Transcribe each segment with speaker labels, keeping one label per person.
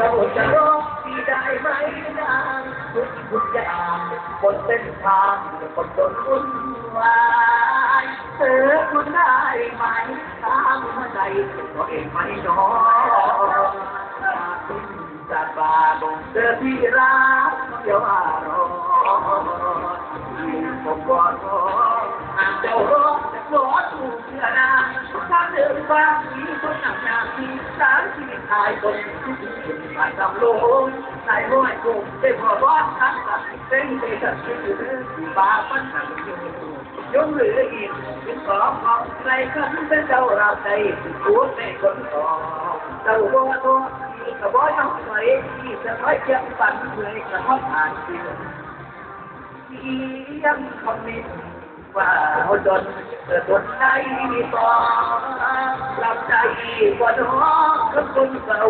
Speaker 1: เราจะร้องดีได้ไหมนางทุกทุกอย่างบนเส้นทางคนจนวุ่นวายเธอคุณได้ไหมทางเมื่อใดก็เองไม่น้อยจากบาบงเจอที่รักเดี๋ยวอารมณ์ผมก็รอหากเจ้ารอจะรอถูกเชื่อนาถ้า เดินบ้างมีคนหนักหนามีสารชีวิตทายคนที่ถึงผ่านตำลงใส่ห้อยโกุ่มได้พอรอนทั้งตัดเส้นไปตัดชื่อบาปันหันอยู่ยงเหลืออีกเป็นของของใครกันเป็นเจ้าเราใจหัวในคนต่อเจ้าบัวตัวที่กระบอกต้องใส่ที่จะคอยเจ็บฝันเลยกระทบผ่านเสียงยังคำนี้ว่าเขาจน กิดบนใจต่อหลับใจกว่าน้องกับคนเก่า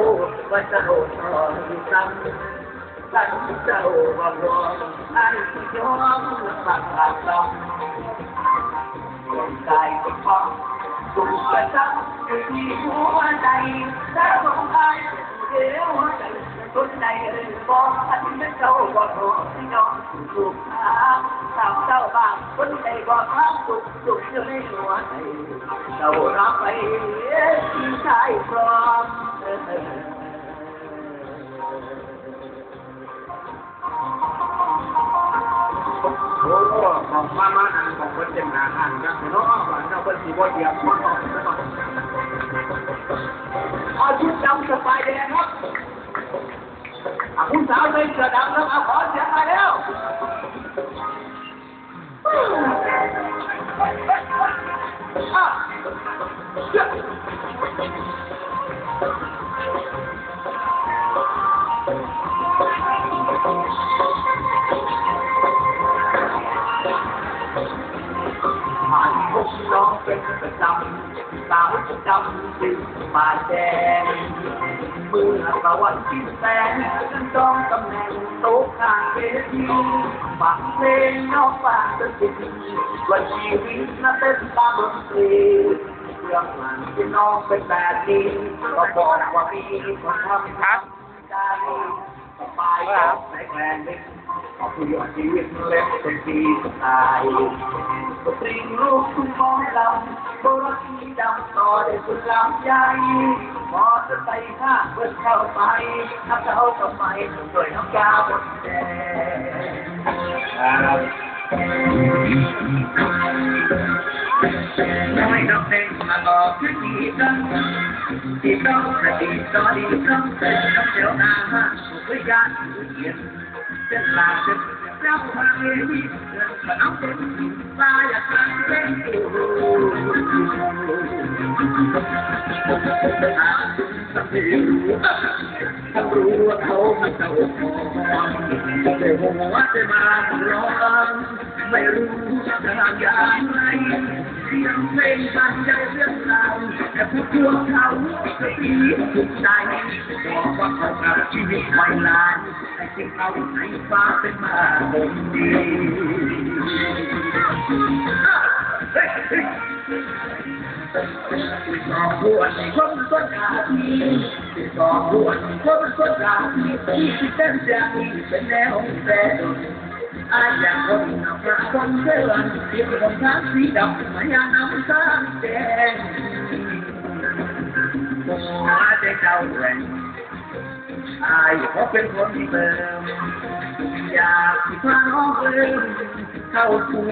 Speaker 1: ว่าเจ้าทอนซ้ำตั้งเจ้าว่ารอไอ้ยอมปากปากลองดวงใจก็พองถูกกระชับอยู่ที่หัวใจ คนใดเรื่อบอกอันนี้เจ้าก็โทษที่ยอมถูกทางทำเจ้าบ้างคนใดก็ทำสุขสุขอยู่หัวใจเจ้ารับไปที่ชายพร้อม
Speaker 2: โอ้ของมามาอันของคนเจ็บหนาหันนะเนาะว่าเจ้าคนสีบ่เหยียบมันออกเนาะ
Speaker 1: เอาชุดดำสบายแดงครับ อะคุณสาวใส่เเป็นประจำสาวประจำสิ่งมาแดงมื่อประวันที่แสงฉันจองตำแหน่งโต๊ะกลางเวทีฟังเพลงนอกบ้านจะสิว่าชีวิตนั้นเป็นตามดนตรีเรื่องมันที่น้องเป็นแบบนี้ก็บอกว่ามีคนทำครับได้สบายกับในแกลนดิ้งขอผู้ยอดชีวิตเล็กเป็นปีสุดท้าย สตริงลูกคุณมองลำโบราณที่ดำต่อได้สุดลำใหญ่มอจะไปข้าเพื่อเข้าไปถ้าเข้าก็ไปด้วยน้ำยาบดแดงน้อยน้องเด็กมาบอกที่ดีกันที่ต้องแต่ดีต่อดีต้องแต่น้ำเดียวนาฮะวิญญาณเย็นเป็นลาเป็นเจ้าพาเมีเดินขนมเป็นตาเป็นเไม่เจ้าของแต่หัวจะมาร้องไม่รู้จะทำอย่างไรเสียงเพลงบรรยายเรื่องราว แต่พวกเขาจะตีถูกใจบอกว่าเขากับชีวิตไม่นานแต่ที่เขาให้ฟ้าเป็นมาคงดีสองพวกคนต้นขาทีสองพวกคนต้นขาทีที่เป็นอย่างนี้เป็นแนวแฟนอาอยากคนนับพระคนเสื่อมเสียงคนทางสีดำมายาน้ำตาแดง หัวใจเจ้าแหวนอยอายเขาะเป็นคนเติมอยากที่พาน้องเอิมเข้าสู่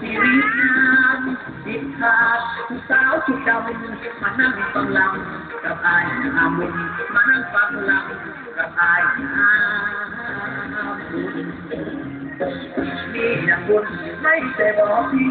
Speaker 1: ชีวิตงานติดขาดผู้สาวชุดดำมานั่งฟังลำกับอายอามุนมานั่งฟังลำกับอายอาบุญนี่นะคุณไม่ใช่บอกพี่